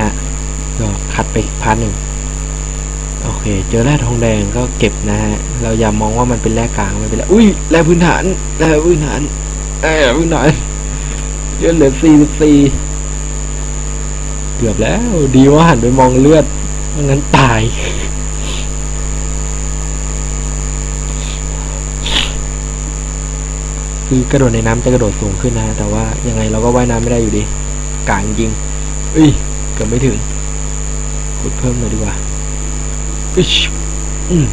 ฮะ ก็คัดไปพาร์ทหนึ่งโอเค เจอแร่ทองแดงก็เก็บนะฮะ เราอย่ามองว่ามันเป็นแร่กลางมันเป็นแร่อุ้ยแร่พื้นฐานแร่พื้นฐานแร่พื้นฐานเยอะเหลือสี่สิบสี่เกือบแล้ว ดีว่าหันไปมองเลือดไม่งั้นตายคือกระโดดในน้ำจะกระโดดสูงขึ้นนะ แต่ว่ายังไงเราก็ว่ายน้ำไม่ได้อยู่ดีกลางจริงเอ้ย เกือบไม่ถึงกดเพิ่มเลยดีกว่าอิชอืม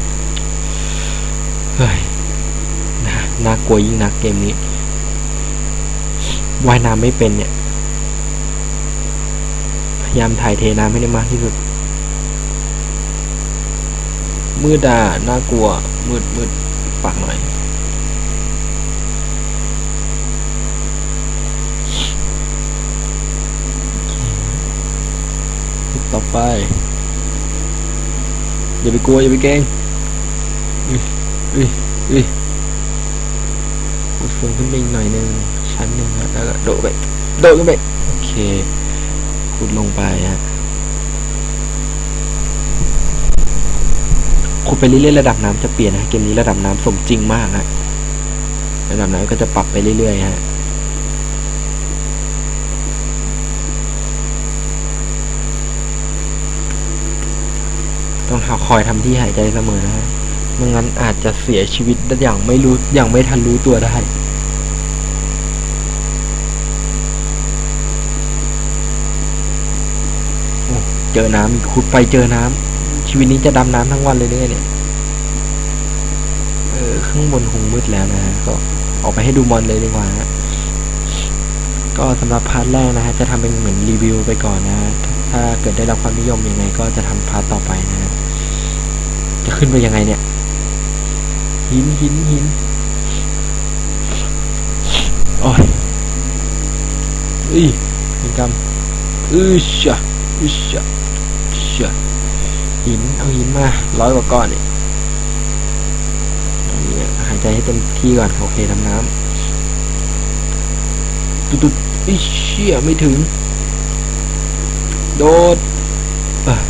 เฮ้ยนะน่ากลัวยิ่งนักเกมนี้ว่ายน้ำไม่เป็นเนี่ย พยายามถ่ายเทน้ำให้ได้มากที่สุด มืดอะน่ากลัว มืดมืดฝากหน่อย ต่อไป อย่าไปกลัวอย่าไปเกรงอุ้ยอุ้ยอุ้ยขุดสูงขึ้นไปอีกหน่อยหนึงชั้นหนึ่งฮะแล้วก็โดดไปโดดขึ้นไปโอเคขุดลงไปฮะขุดไปเรื่อยๆระดับน้ำจะเปลี่ยนนะเกมนี้ระดับน้ำสมจริงมากฮะระดับน้ำก็จะปรับไปเรื่อยๆฮะ ต้องคอยทำที่หายใจเสมอนะฮะไม่งั้นอาจจะเสียชีวิตอย่างไม่รู้อย่างไม่ทันรู้ตัวได้เจอน้ำอีกขุดไปเจอน้ำชีวิตนี้จะดำน้ำทั้งวันเลยเนี่ยเนี่ยเออข้างบนคงมืดแล้วนะฮะก็ออกไปให้ดูมอนเลยดีกว่าฮะก็สำหรับพาร์ทแรกนะฮะจะทำเป็นเหมือนรีวิวไปก่อนนะฮะ ถ้าเกิดได้รับความนิยมยังไง ก็จะทำพาร์ทต่อไปนะฮะจะขึ้นไปยังไงเนี่ย หินหินหินโอ้ยอุ้ยมีกำอือชะอือชะชะหินเอาหินมาร้อยกว่าก้อนเนี่ยหายใจให้เต็มที่ก่อน โอเคดำน้ำตุ๊ดตุ๊ดอิเชี่ยไม่ถึง โดดเอ้ย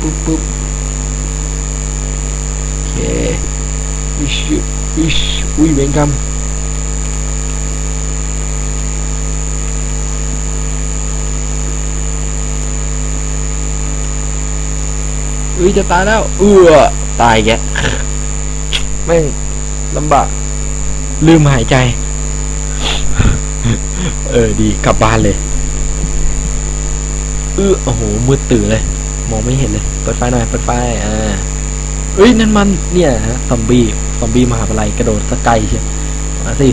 ปุ๊บปุ๊บโอเคอิชอิชอุ้ยเบงกำอุ้ยจะตายแล้วเอือตายแกแม่งลำบากลืมหายใจ เออ ดีกลับบ้านเลย เออโอ้โหมืดตื่นเลย มองไม่เห็นเลย เปิดไฟหน่อย เปิดไฟ อ่า เอ้ย นั่นมันเนี่ยฮะซอมบี้ ซอมบี้มหาวิทยาลัยกระโดดสกไกลเชียมาสิ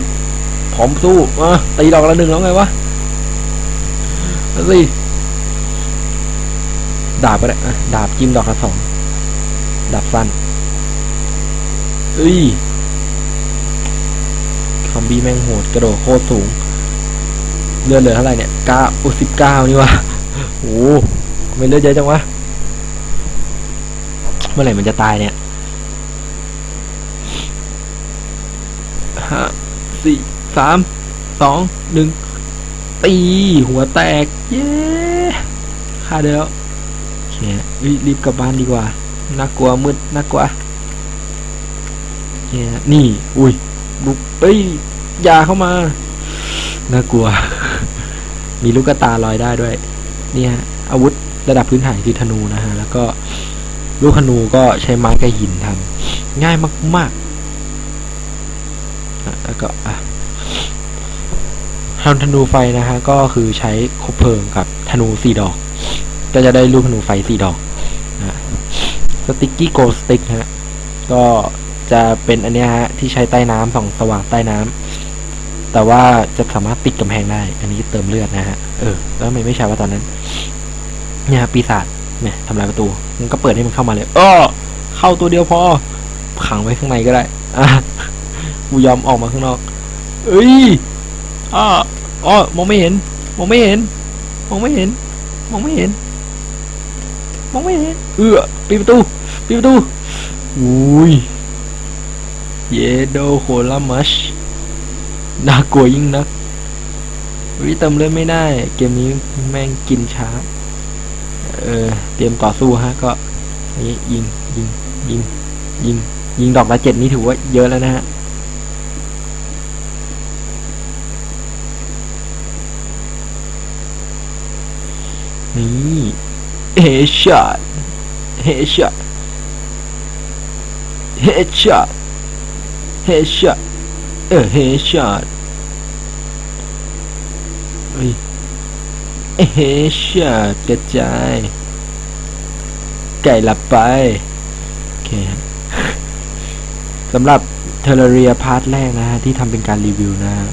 พร้อมสู้มาตีดอกละหนึ่งแล้วไงวะ มาสิ ดาบก็ได้อะดาบจิ้มดอกละสอง ดาบสั้นเอ้ย ซอมบี้แม่งโหดกระโดดโคตรสูง เลือดเหลือเท่าไหร่เนี่ยเก้าโอ้สิบเก้านี่วะ โอ้ไม่เลือดเยอะจังวะ เมื่อไหร่มันจะตายเนี่ยห้าสี่สามสองหนึ่งตีหัวแตก เย้ฆ่าได้แล้วโอเคเฮ้ยรีบกลับบ้านดีกว่า น่ากลัวมืดน่ากลัวเย้นี่ อุ้ยบุกเอ้ยยาเข้ามา น่ากลัว มีลูกตาลอยได้ด้วย เนี่ยอาวุธระดับพื้นฐานคือธนูนะฮะ แล้วก็ลูกธนูก็ใช้ไม้กับหินทำง่ายมากๆแล้วก็อะทำธนูไฟนะฮะ ก็คือใช้คบเพลิงกับธนูสี่ดอก ก็จะได้ลูกธนูไฟสี่ดอกนะสติกกี้โกสติกฮะ ก็จะเป็นอันนี้ฮะ ที่ใช้ใต้น้ำส่องสว่างใต้น้ำ แต่ว่าจะสามารถติดกำแพงได้ อันนี้เติมเลือดนะฮะ เออ แล้วไม่ไม่ใช่ว่าตอนนั้น เนี่ยปีศาจเนี่ยทำลายประตู มันก็เปิดให้มันเข้ามาเลยอ้อเข้าตัวเดียวพอ ขังไว้ข้างในก็ได้ อะกูยอมออกมาข้างนอก เอ้ยอ้ออ้อมองไม่เห็น มองไม่เห็น มองไม่เห็น มองไม่เห็น มองไม่เห็น เออปิดประตู ปิดประตู อุ้ย เยโดโคลามัช น่ากลัวยิ่งนักวิเติมเลือดไม่ได้ เกมนี้แม่งกินช้า เออ เตรียมต่อสู้ฮะ ก็นี่ยิง ยิง ยิง ยิง ยิงดอกละเจ็ดนี่ถือว่าเยอะแล้วนะฮะนี่เฮช็อตเฮช็อตเฮช็อตเฮช็อต เออเฮช็อตเฮ้ยเฮช็อตกระจาย ไก่หลับไป โอเคสำหรับเทเลเรียพาร์ทแรกนะฮะ ที่ทำเป็นการรีวิวนะฮะ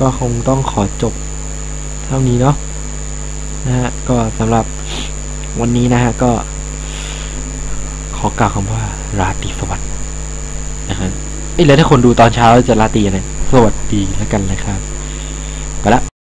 ก็คงต้องขอจบเท่านี้เนาะนะฮะ ก็สำหรับวันนี้นะฮะ ก็ ขอกล่าวคำว่าราตรีสวัสดิ์นะฮะ เอ้ยแล้วถ้าคนดูตอนเช้าจะลาตีอะไรสวัสดีแล้วกันเลยครับ ไปละ